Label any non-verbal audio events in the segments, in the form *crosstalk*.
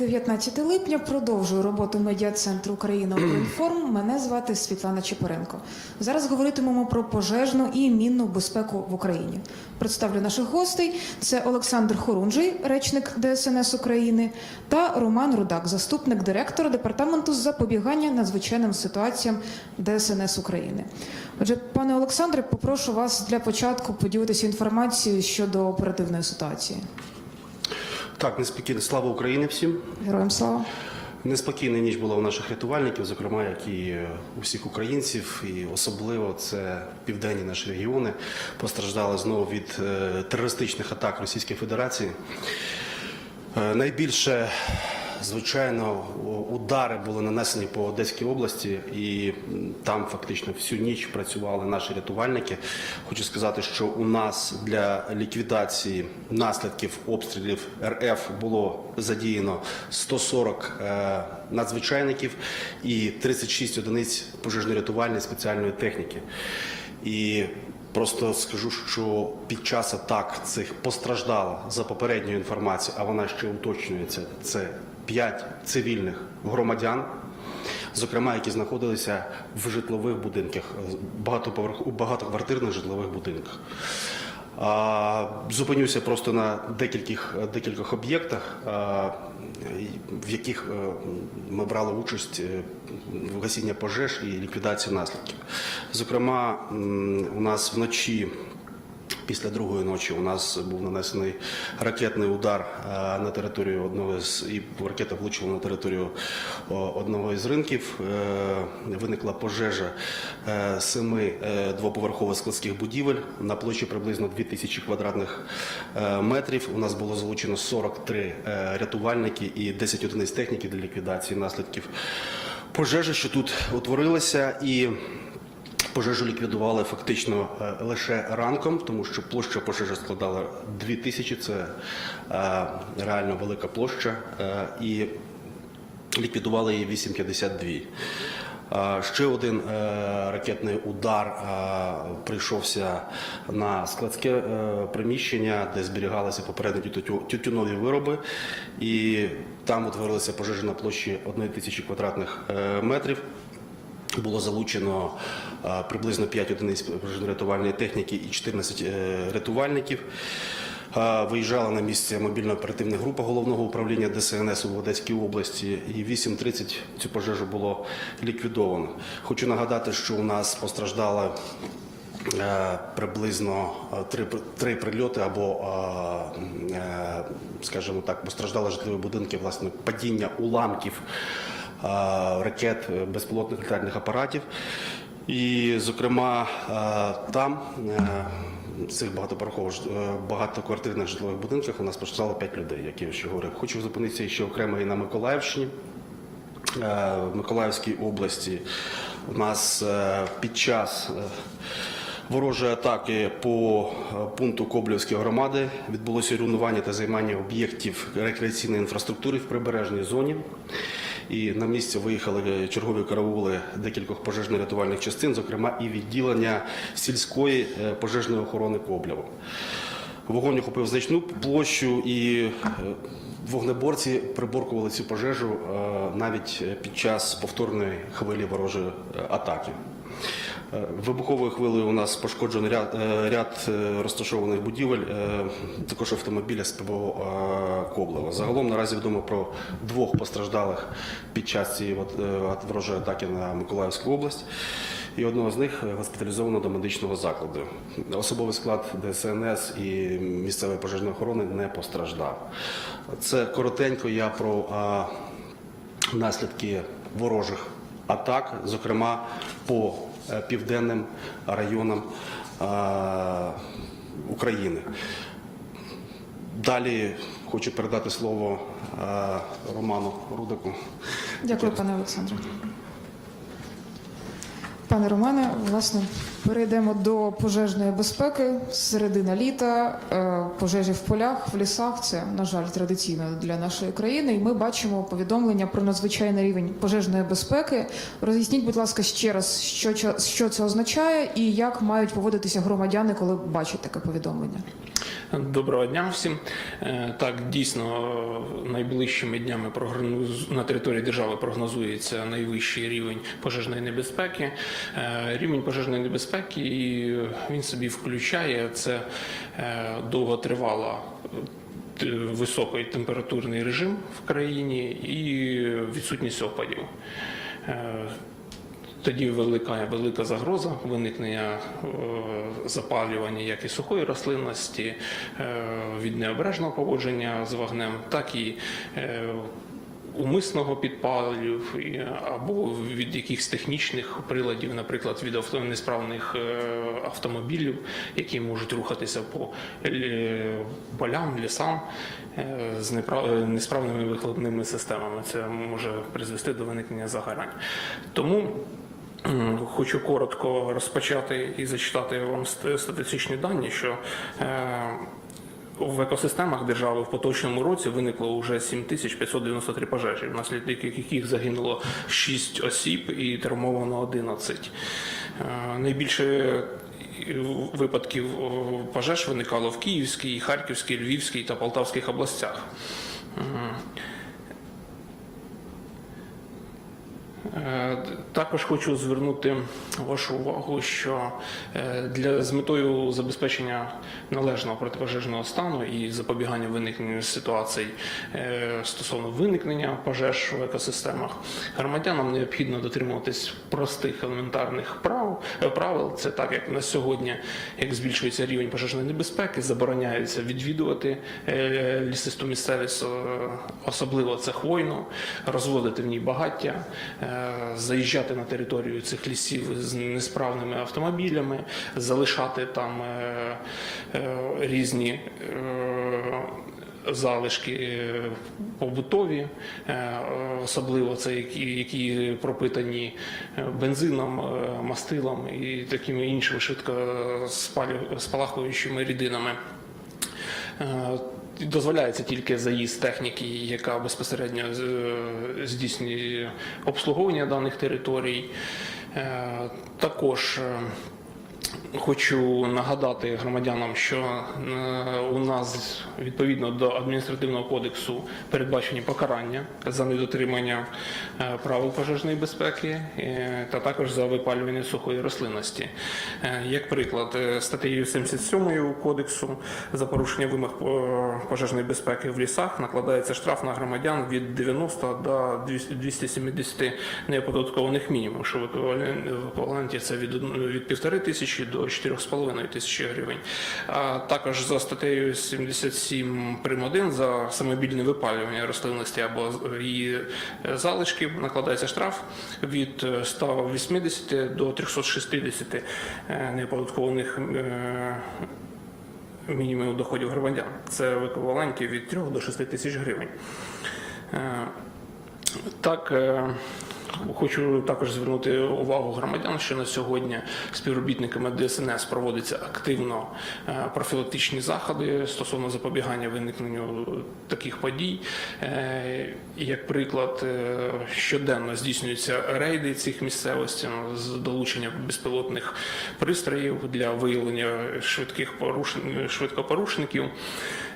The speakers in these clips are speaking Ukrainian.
19 липня продовжую роботу медіа-центру Україна Українформ. Мене звати Світлана Чепоренко. Зараз говоритимемо про пожежну і мінну безпеку в Україні. Представлю наших гостей: це Олександр Хорунжий, речник ДСНС України, та Роман Рудак, заступник директора департаменту з запобігання надзвичайним ситуаціям ДСНС України. Отже, пане Олександре, попрошу вас для початку поділитися інформацією щодо оперативної ситуації. Так, неспокійно. Слава Україні всім. Героям слава. Неспокійна ніч була у наших рятувальників, зокрема, як і у всіх українців, і особливо це південні наші регіони постраждали знову від е, терористичних атак Російської Федерації. Е, Найбільше, звичайно, удари були нанесені по Одеській області, і там фактично всю ніч працювали наші рятувальники. Хочу сказати, що у нас для ліквідації наслідків обстрілів РФ було задіяно 140 е, надзвичайників і 36 одиниць пожежно-рятувальної спеціальної техніки. І Просто скажу, що під час атак цих постраждала за попередньою інформацією, а вона ще уточнюється. Це 5 цивільних громадян, зокрема, які знаходилися в житлових будинках, у багатоквартирних житлових будинках. Зупинюся просто на декількох, декількох об'єктах, в яких е, ми брали участь е, в гасінні пожеж і ліквідації наслідків. Зокрема, у нас вночі. Після другої ночі у нас був нанесений ракетний удар е, на територію одного з і ракета влучила на територію одного із ринків. Е, Виникла пожежа е, семи двоповерхових складських будівель на площі приблизно 2000 квадратних метрів. У нас було залучено 43 е, рятувальники і 10 одиниць техніки для ліквідації наслідків пожежі, що тут утворилася і. Пожежу ліквідували фактично е, лише ранком, тому що площа пожежі складала 2 тисячі, це е, реально велика площа, е, і ліквідували її 8,52. Е, Ще один ракетний удар прийшовся на складське приміщення, де зберігалися попередні тютюнові вироби, і там утворилася пожежа на площі 1 тисячі квадратних метрів. Було залучено е, приблизно 5 одиниць пожежно-рятувальної техніки і 14 е, рятувальників. Е, Виїжджала на місце мобільно-оперативна група головного управління ДСНС у Одеській області, і 8.30 цю пожежу було ліквідовано. Хочу нагадати, що у нас постраждало е, приблизно три, три прильоти або, скажімо так, постраждали житлові будинки, власне, падіння уламків ракет е, безпілотних літальних апаратів. І, зокрема, е, там е, в цих багатоповерхових багатоквартирних житлових будинках у нас постраждало 5 людей, як я ще говорив. Хочу зупинитися ще окремо і на Миколаївщині. В Миколаївській області у нас під час ворожої атаки по пункту Коблівської громади відбулося руйнування та займання об'єктів рекреаційної інфраструктури в прибережній зоні. І на місце виїхали чергові караули декількох пожежно-рятувальних частин, зокрема і відділення сільської е, пожежної охорони Коблєва. Вогонь охопив значну площу і е, вогнеборці приборкували цю пожежу е, навіть під час повторної хвилі ворожої атаки. Е, Вибуховою хвилею у нас пошкоджено ряд, е, ряд е, розташованих будівель, також автомобіля з ПВО е, Коблева. Загалом наразі відомо про двох постраждалих під час цієї ворожої атаки на Миколаївську область. І одного з них госпіталізовано до медичного закладу. Особовий склад ДСНС і місцевої пожежної охорони не постраждав. Це коротенько я про а, наслідки ворожих атак, зокрема по південним районам України. Далі хочу передати слово Роману Рудику. Дякую, пане Олександре. Пане Романе, власне, перейдемо до пожежної безпеки. Середина літа, е, пожежі в полях, в лісах. Це, на жаль, традиційно для нашої країни. І ми бачимо повідомлення про надзвичайний рівень пожежної безпеки. Роз'ясніть, будь ласка, ще раз, що, що це означає і як мають поводитися громадяни, коли бачать таке повідомлення. Доброго дня всім. Е, Так, дійсно, найближчими днями на території держави прогнозується найвищий рівень пожежної небезпеки. Е, Рівень пожежної небезпеки і він собі включає це е, довготривала високий температурний режим в країні і відсутність опадів. Тоді велика велика загроза виникнення е, запалювання як і сухої рослинності е, від необережного поводження з вогнем, так і е, умисного підпалів або від якихось технічних приладів, наприклад, від авто- несправних автомобілів, які можуть рухатися по полям, лісам з несправними вихлопними системами. Це може призвести до виникнення загорань. Тому Хочу коротко розпочати і зачитати вам статистичні дані, що е, в екосистемах держави в поточному році виникло вже 7593 пожежі, внаслідок яких загинуло 6 осіб і травмовано 11. Е, Найбільше е, випадків пожеж виникало в Київській, Харківській, Львівській та Полтавських областях. М. Е, Також хочу звернути вашу увагу, що е, для з метою забезпечення належного протипожежного стану і запобігання виникненню ситуацій е, стосовно виникнення пожеж в екосистемах, громадянам необхідно дотримуватись простих елементарних прав е, правил. Це так, як на сьогодні, як збільшується рівень пожежної небезпеки, забороняється відвідувати е, лісисту місцевість, е, особливо це хвойну, розводити в ній багаття, е, заїжджати на територію цих лісів з несправними автомобілями, залишати там е, е, різні. е, Залишки побутові, особливо це які, які пропитані бензином, мастилом і такими іншими швидко спалахуючими рідинами. Дозволяється тільки заїзд техніки, яка безпосередньо е, здійснює обслуговування даних територій. Е, Також е, Хочу нагадати громадянам, що е, у нас відповідно до адміністративного кодексу передбачені покарання за недотримання е, правил пожежної безпеки е, та також за випалювання сухої рослинності. Як приклад, статтею 77 кодексу за порушення вимог пожежної безпеки в лісах накладається штраф на громадян від 90 до 270 неоподаткованих мінімумів, що в еквіваленті це від, од- від півтори тисячі до 4,5 тисячі гривень. А також за статтею 77 прим. 1 за самобільне випалювання рослинності або її е, залишків накладається штраф від е, 180 до 360 е, неоподаткованих е, мінімумів доходів громадян. Це в еквіваленті від 3 до 6 тисяч гривень. Е, Так, е, хочу також звернути увагу громадян, що на сьогодні співробітниками ДСНС проводяться активно е, профілактичні заходи стосовно запобігання виникненню таких подій. Е, Як приклад, е, щоденно здійснюються рейди цих місцевостей ну, з долученням безпілотних пристроїв для виявлення швидких порушень, швидкопорушників.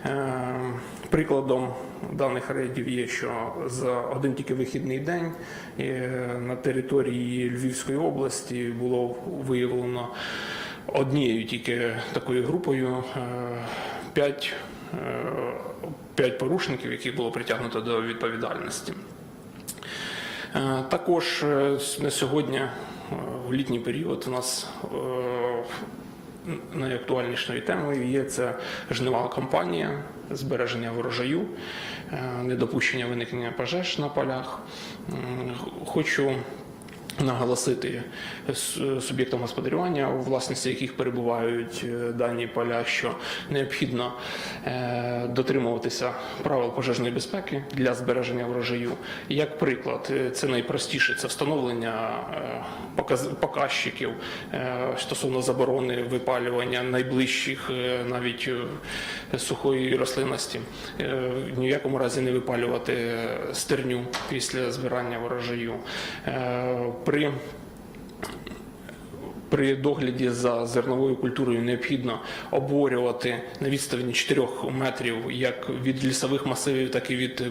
Е, Прикладом даних рейдів є, що за один тільки вихідний день е, на території Львівської області було виявлено однією тільки такою групою е, п'ять е, п'ять порушників, яких було притягнуто до відповідальності. Також на сьогодні, в літній період, у нас найактуальнішою темою є це жнива кампанія, збереження врожаю, е, недопущення виникнення пожеж на полях. Хочу Наголосити суб'єктам господарювання, у власності яких перебувають е, дані поля, що необхідно е, дотримуватися правил пожежної безпеки для збереження врожаю. Як приклад, е, це найпростіше це встановлення показчиків стосовно заборони випалювання найближчих навіть сухої рослинності. В ніякому разі не випалювати стерню після збирання врожаю. Е, При при догляді за зерновою культурою необхідно оборювати на відстані 4 метрів як від лісових масивів, так і від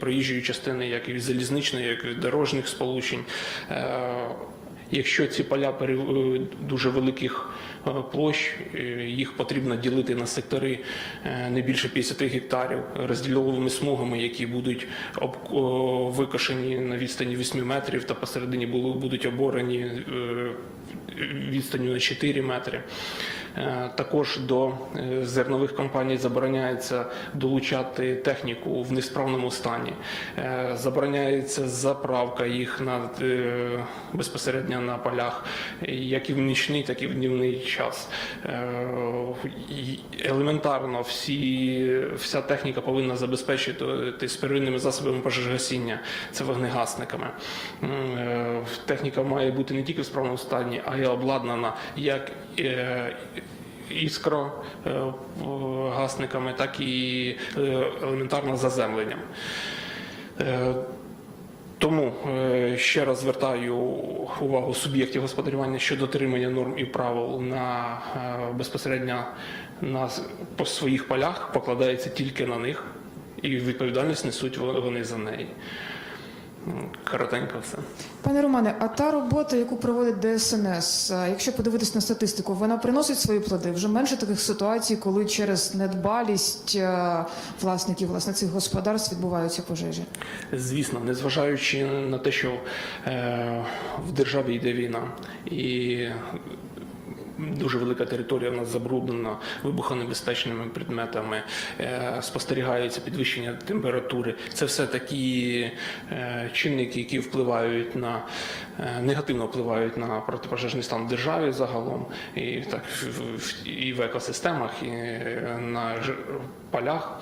проїжджої частини, як і від залізничної, як і від дорожніх сполучень. Якщо ці поля е, дуже великих е, площ, е, їх потрібно ділити на сектори не більше 50 гектарів розділовими смугами, які будуть викошені на відстані 8 метрів та посередині будуть оборені відстаню на 4 метри. Е, Також до е, зернових компаній забороняється долучати техніку в несправному стані. Е, Забороняється заправка їх на безпосередньо на полях, як і в нічний, так і в днівний час. Елементарно всі, вся техніка повинна забезпечити з первинними засобами пожежогасіння, це вогнегасниками. Техніка має бути не тільки в справному стані, а й обладнана як іскрогасниками, так і е, елементарно заземленням. Е, Тому е, ще раз звертаю увагу суб'єктів господарювання щодо дотримання норм і правил на е, безпосередньо на по своїх полях покладається тільки на них, і відповідальність несуть вони за неї. Коротенько все. Пане Романе, а та робота, яку проводить ДСНС, якщо подивитись на статистику, вона приносить свої плоди. Вже менше таких ситуацій, коли через недбалість е, власників власне цих господарств відбуваються пожежі. Звісно, незважаючи на те, що е, в державі йде війна і дуже велика територія в нас забруднена вибухонебезпечними предметами, е, спостерігається підвищення температури. Це все такі е, чинники, які впливають на е, негативно впливають на протипожежний стан в державі загалом, і так і в екосистемах, і на полях.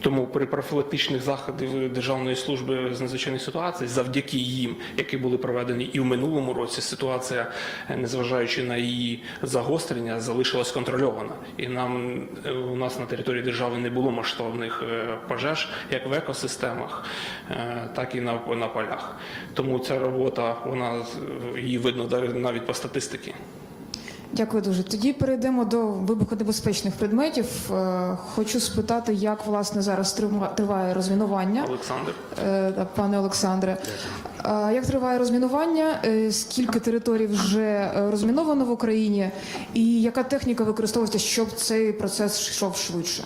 Тому при профілактичних заходах Державної служби з надзвичайних ситуацій, завдяки їм, які були проведені і в минулому році, ситуація, е, незважаючи на її загострення, залишилась контрольована. І нам е, у нас на території держави не було масштабних е, пожеж, як в екосистемах, так і на, на полях. Тому ця робота, вона її видно навіть по статистиці. Дякую дуже. Тоді перейдемо до вибухонебезпечних предметів. Е, Хочу спитати, як власне зараз триває розмінування. Олександр. Е, Пане Олександре, як триває розмінування? Е, Скільки територій вже розміновано в Україні, і яка техніка використовується, щоб цей процес йшов швидше?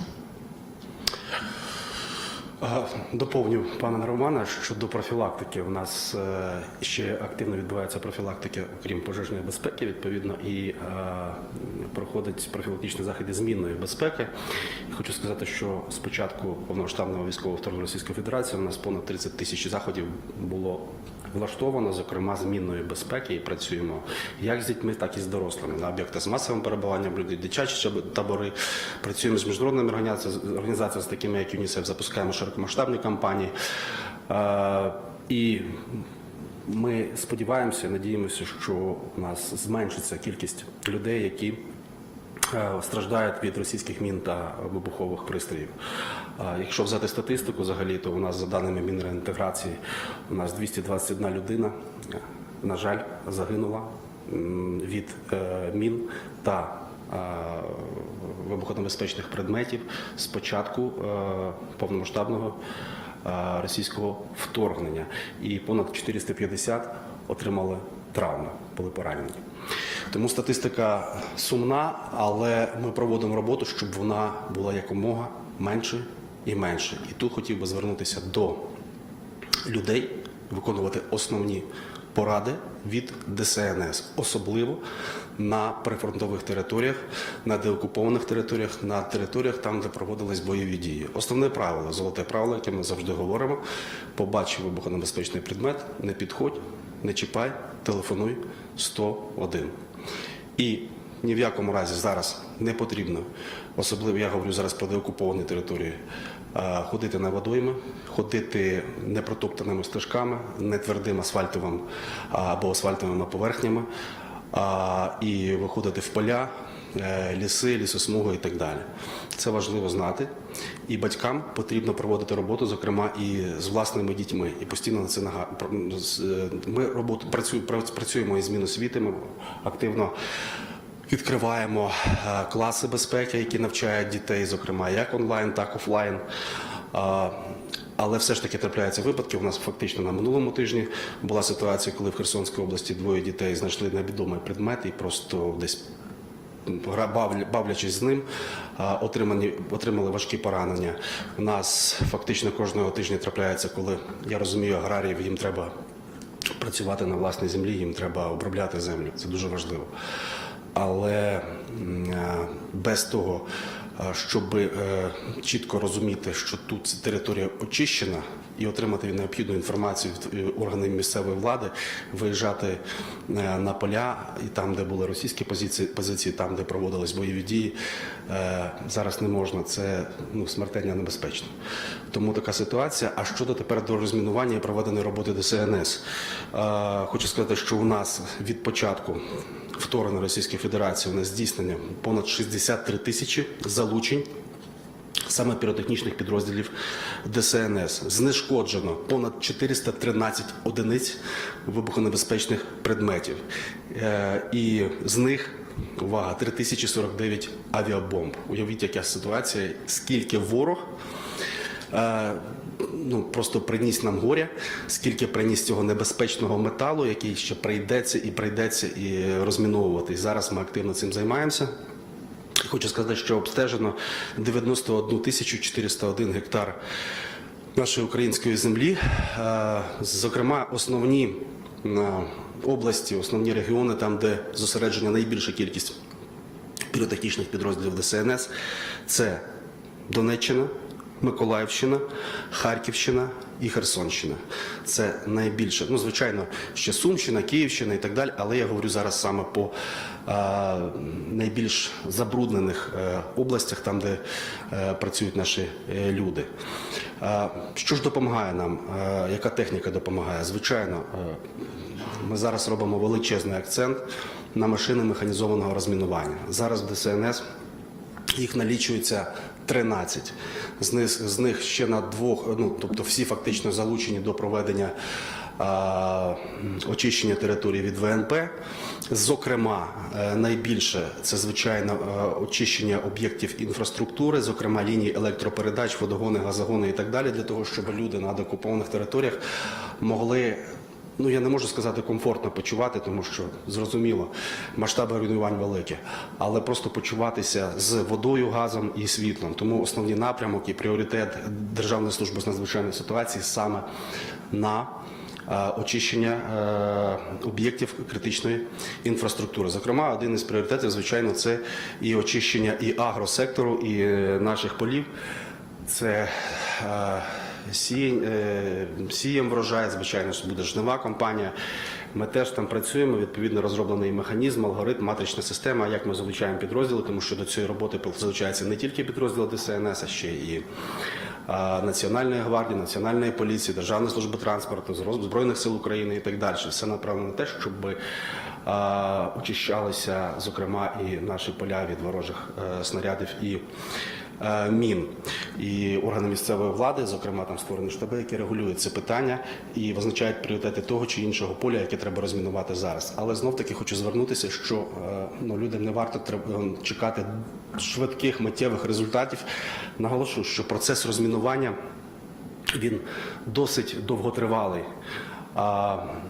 Доповню пана Романа щодо профілактики. У нас е, ще активно відбувається профілактика, окрім пожежної безпеки, відповідно, і е, проходить профілактичні заходи змінної безпеки. Хочу сказати, що з початку повномасштабного військового вторгнення Російської Федерації у нас понад 30 тисяч заходів було влаштовано, зокрема змінної безпеки, і працюємо як з дітьми, так і з дорослими на об'єктах з масовим перебуванням людей, дитячі табори. Працюємо з міжнародними організаціями, з такими, як ЮНІСЕФ, запускаємо широкомасштабні кампанії. Е, І ми сподіваємося, надіємося, що у нас зменшиться кількість людей, які страждають від російських мін та вибухових пристроїв. Якщо взяти статистику взагалі, то у нас за даними Мінреінтеграції у нас 221 людина, е, на жаль, загинула від е, мін та е, вибухонебезпечних предметів з початку е, повномасштабного е, російського вторгнення. І понад 450 отримали травми, були поранені. Тому статистика сумна, але ми проводимо роботу, щоб вона була якомога менше і менше. І тут хотів би звернутися до людей, виконувати основні поради від ДСНС, особливо на прифронтових територіях, на деокупованих територіях, на територіях там, де проводились бойові дії. Основне правило, золоте правило, яке ми завжди говоримо: побачив вибухонебезпечний предмет, не підходь, не чіпай, телефонуй 101. І ні в якому разі зараз не потрібно, особливо я говорю зараз про деокуповані території, ходити на водойми, ходити непротоптаними стежками, не твердим асфальтовим або асфальтовими поверхнями, і виходити в поля, ліси, лісосмуги і так далі. Це важливо знати. І батькам потрібно проводити роботу, зокрема і з власними дітьми. І постійно на це нага... е, Ми роботу працюємо, із Міносвіти, ми активно Відкриваємо е, класи безпеки, які навчають дітей, зокрема як онлайн, так і офлайн. Але все ж таки трапляються випадки. У нас фактично на минулому тижні була ситуація, коли в Херсонській області двоє дітей знайшли невідомий предмет і просто десь бавлячись з ним, отримані, отримали важкі поранення. У нас фактично кожного тижня трапляється, коли я розумію, аграріїв їм треба працювати на власній землі, їм треба обробляти землю. Це дуже важливо. Але без того, щоб е, чітко розуміти, що тут територія очищена, і отримати необхідну інформацію від е, органів місцевої влади, виїжджати е, на поля і там, де були російські позиції, позиції там, де проводились бойові дії, зараз не можна. Це ну, смертельно небезпечно. Тому така ситуація. А щодо тепер до розмінування і проведеної роботи ДСНС, хочу сказати, що у нас від початку вторгнення Російської Федерації у нас здійснення понад 63 тисячі залучень саме піротехнічних підрозділів ДСНС. Знешкоджено понад 413 одиниць вибухонебезпечних предметів. Е, І з них, увага, 3049 авіабомб. Уявіть, яка ситуація, скільки ворог е, ну, просто приніс нам горя, скільки приніс цього небезпечного металу, який ще прийдеться і прийдеться і розміновувати. Зараз ми активно цим займаємося. Хочу сказати, що обстежено 91 тисячу 401 гектар нашої української землі. Е, Зокрема, основні е, області, основні регіони, там, де зосереджена найбільша кількість піротехнічних підрозділів ДСНС, це Донеччина, Миколаївщина, Харківщина і Херсонщина. Це найбільше. Ну, звичайно, ще Сумщина, Київщина і так далі, але я говорю зараз саме по е, найбільш забруднених е, областях, там, де е, працюють наші е, люди. Е, що ж допомагає нам? Е, яка техніка допомагає? Звичайно, е, ми зараз робимо величезний акцент на машини механізованого розмінування. Зараз в ДСНС їх налічується 13. З них, з них ще на двох, ну тобто всі фактично залучені до проведення а, очищення території від ВНП. Зокрема, е, найбільше це звичайно е, очищення об'єктів інфраструктури, зокрема ліній електропередач, водогони, газогони і так далі, для того, щоб люди на деокупованих територіях могли Ну, я не можу сказати комфортно почувати, тому що зрозуміло, масштаби руйнувань великі, але просто почуватися з водою, газом і світлом. Тому основний напрямок і пріоритет Державної служби з надзвичайних ситуацій саме на е, очищення е, об'єктів критичної інфраструктури. Зокрема, один із пріоритетів, звичайно, це і очищення і агросектору, і е, наших полів. Це е, сієм врожай, звичайно, що буде жнива компанія. Ми теж там працюємо. Відповідно, розроблений механізм, алгоритм, матрична система, як ми залучаємо підрозділи, тому що до цієї роботи залучаються не тільки підрозділи ДСНС, а ще і е, Національної гвардії, Національної поліції, Державної служби транспорту, Збройних сил України і так далі. Все направлено на те, щоб е, очищалися, зокрема, і наші поля від ворожих е, снарядів і е, мін. І органи місцевої влади, зокрема, там створені штаби, які регулюють це питання і визначають пріоритети того чи іншого поля, яке треба розмінувати зараз. Але знов таки хочу звернутися, що е, ну, людям не варто е, чекати швидких миттєвих результатів. Наголошую, що процес розмінування він досить довготривалий.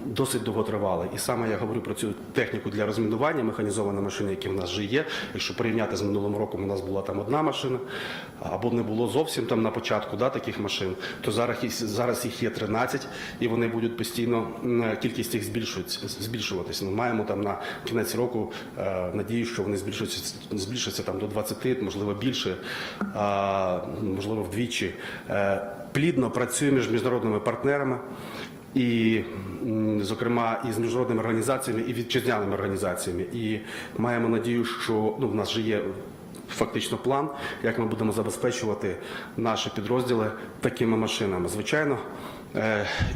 Досить довготривалий. І саме я говорю про цю техніку для розмінування, механізовані машини, які в нас вже є. Якщо порівняти з минулим роком, у нас була там одна машина, або не було зовсім там на початку да, таких машин, то зараз зараз їх є 13, і вони будуть постійно кількість їх збільшуватися. Ми маємо там на кінець року е, надію, що вони збільшаться, збільшаться там до 20, можливо більше, можливо вдвічі. Е, плідно працюємо між міжнародними партнерами. І, зокрема, і з міжнародними організаціями, і вітчизняними організаціями. І маємо надію, що ну, в нас вже є фактично план, як ми будемо забезпечувати наші підрозділи такими машинами. Звичайно,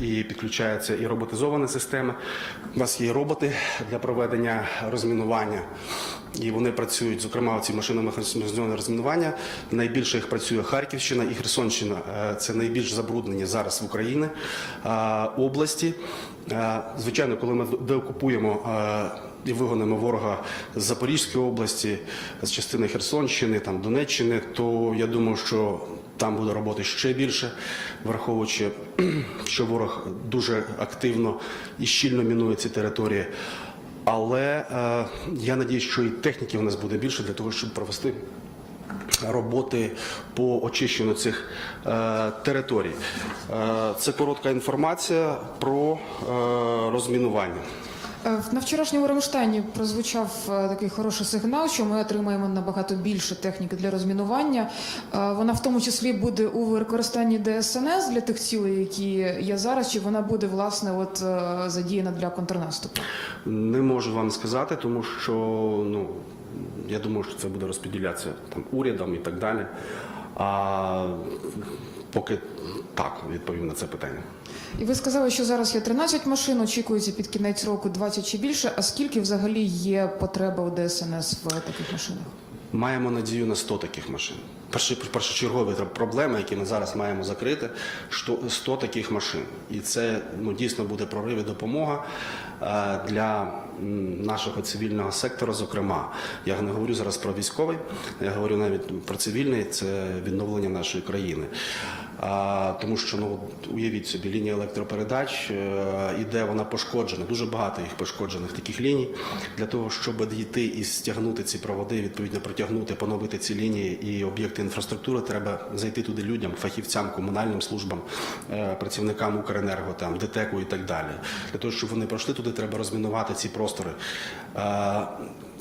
і підключаються і роботизовані системи. У нас є роботи для проведення розмінування. І вони працюють, зокрема, ці механізованого розмінування. Найбільше їх працює Харківщина і Херсонщина. Е, Це найбільш забруднені зараз в Україні е, області. Е, Звичайно, коли ми деокупуємо е, і вигонимо ворога з Запорізької області, з частини Херсонщини, там Донеччини, то я думаю, що там буде роботи ще більше, враховуючи, *clears throat* що ворог дуже активно і щільно мінує ці території. Але е, я надію, що і техніки в нас буде більше для того, щоб провести роботи по очищенню цих е, територій. Е, це коротка інформація про е, розмінування. Е, На вчорашньому Рамштайні прозвучав е, такий хороший сигнал, що ми отримаємо набагато більше техніки для розмінування. Е, Вона в тому числі буде у використанні ДСНС для тих цілей, які є зараз, чи вона буде власне от задіяна для контрнаступу. Не можу вам сказати, тому що ну я думаю, що це буде розподілятися там урядом і так далі. А поки так відповім на це питання. І ви сказали, що зараз є 13 машин, очікується під кінець року 20 чи більше. А скільки взагалі є потреба у ДСНС в таких машинах? Маємо надію на 100 таких машин. Першочергові проблеми, які ми зараз маємо закрити, що 100 таких машин. І це ну, дійсно буде прорив і допомога е, для нашого цивільного сектора. Зокрема, я не говорю зараз про військовий, я говорю навіть про цивільний, це відновлення нашої країни. А, тому що ну уявіть собі, лінія електропередач е, іде, вона пошкоджена. Дуже багато їх пошкоджених таких ліній. Для того, щоб дійти і стягнути ці проводи, відповідно протягнути, поновити ці лінії і об'єкти інфраструктури, треба зайти туди людям, фахівцям, комунальним службам, е, працівникам Укренерго, там ДТЕКу і так далі. Для того, щоб вони пройшли туди, треба розмінувати ці простори.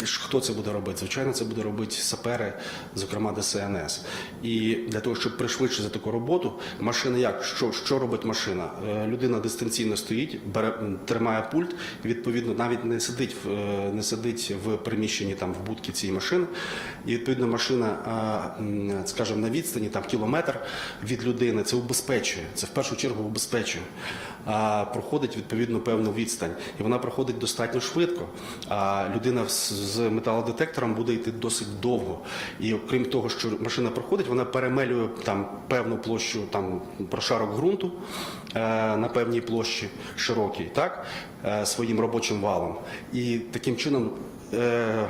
Хто це буде робити? Звичайно, це буде робити сапери, зокрема ДСНС. І для того, щоб пришвидшити таку роботу, машина як? Що, що робить машина? Е, Людина дистанційно стоїть, бере, тримає пульт, і, відповідно, навіть не сидить, в, е, не сидить в приміщенні там в будці цієї машини. І відповідно машина, е, скажімо, на відстані там кілометр від людини, це убезпечує. Це в першу чергу убезпечує. Проходить відповідно певну відстань, і вона проходить достатньо швидко. А людина з, з металодетектором буде йти досить довго. І окрім того, що машина проходить, вона перемелює там певну площу, там прошарок ґрунту е, на певній площі широкій, так е, своїм робочим валом, і таким чином. Е,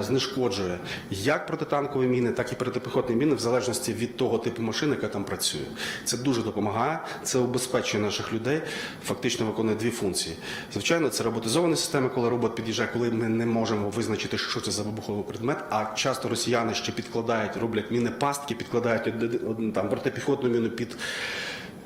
Знешкоджує як протитанкові міни, так і протипіхотні міни, в залежності від того типу машини, яка там працює. Це дуже допомагає, це убезпечує наших людей, фактично виконує дві функції. Звичайно, це роботизовані системи, коли робот під'їжджає, коли ми не можемо визначити, що це за вибуховий предмет. А часто росіяни ще підкладають, роблять міни пастки, підкладають там протипіхотну міну під.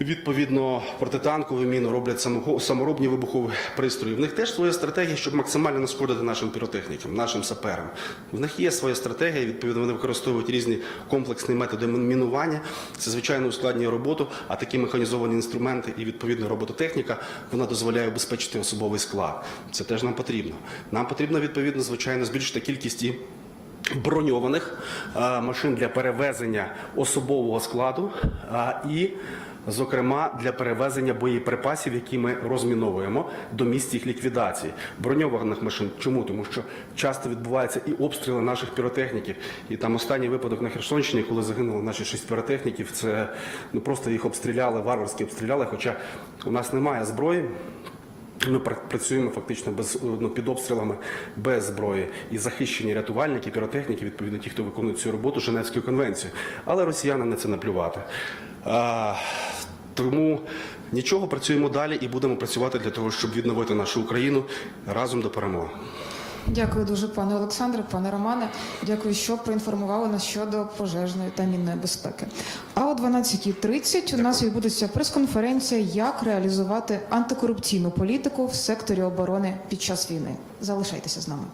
Відповідно, протитанкову міну роблять саморобні вибухові пристрої. В них теж своя стратегія, щоб максимально нашкодити нашим піротехнікам, нашим саперам. В них є своя стратегія. Відповідно, вони використовують різні комплексні методи мінування. Це звичайно ускладнює роботу. А такі механізовані інструменти і відповідно робототехніка вона дозволяє обезпечити особовий склад. Це теж нам потрібно. Нам потрібно відповідно, звичайно, збільшити кількість броньованих машин для перевезення особового складу і, зокрема, для перевезення боєприпасів, які ми розміновуємо до місць їх ліквідації. Броньованих машин. Чому? Тому що часто відбуваються і обстріли наших піротехніків. І там останній випадок на Херсонщині, коли загинули наші шість піротехніків, це ну просто їх обстріляли, варварськи обстріляли. Хоча у нас немає зброї. Ми пр- працюємо фактично без ну, під обстрілами без зброї і захищені рятувальники, піротехніки, відповідно ті, хто виконує цю роботу Женевською конвенцією. Але росіянам на це наплювати. Тому нічого працюємо далі і будемо працювати для того, щоб відновити нашу Україну разом до перемоги. Дякую дуже, пане Олександре, пане Романе. Дякую, що проінформували нас щодо пожежної та мінної безпеки. А о 12.30 у нас відбудеться прес-конференція, як реалізувати антикорупційну політику в секторі оборони під час війни. Залишайтеся з нами.